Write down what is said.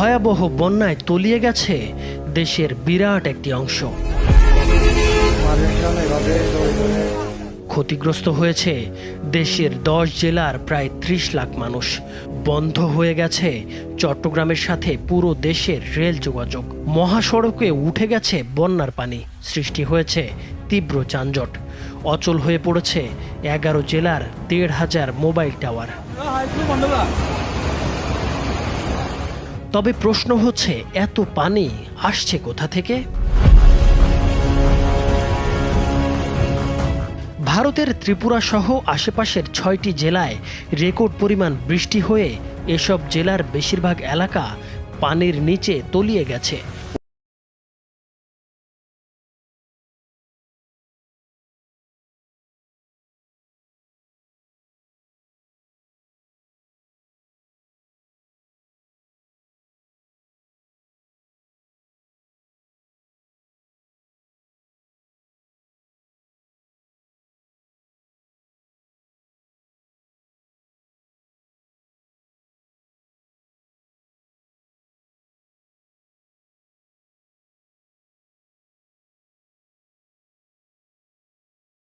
ভয়াবহ বন্যায় তলিয়ে গেছে দেশের বিরাট একটি অংশ। ক্ষতিগ্রস্ত হয়েছে দেশের দশ জেলার প্রায় ত্রিশ লাখ মানুষ। বন্ধ হয়ে গেছে চট্টগ্রামের সাথে পুরো দেশের রেল যোগাযোগ। মহাসড়কে উঠে গেছে বন্যার পানি। সৃষ্টি হয়েছে তীব্র যানজট। অচল হয়ে পড়েছে এগারো জেলার দেড় হাজার মোবাইল টাওয়ার। তবে প্রশ্ন হচ্ছে, এত পানি আসছে কোথা থেকে? ভারতের ত্রিপুরা সহ আশেপাশের ছয়টি জেলায় রেকর্ড পরিমাণ বৃষ্টি হয়ে এসব জেলার বেশিরভাগ এলাকা পানির নিচে তলিয়ে গেছে।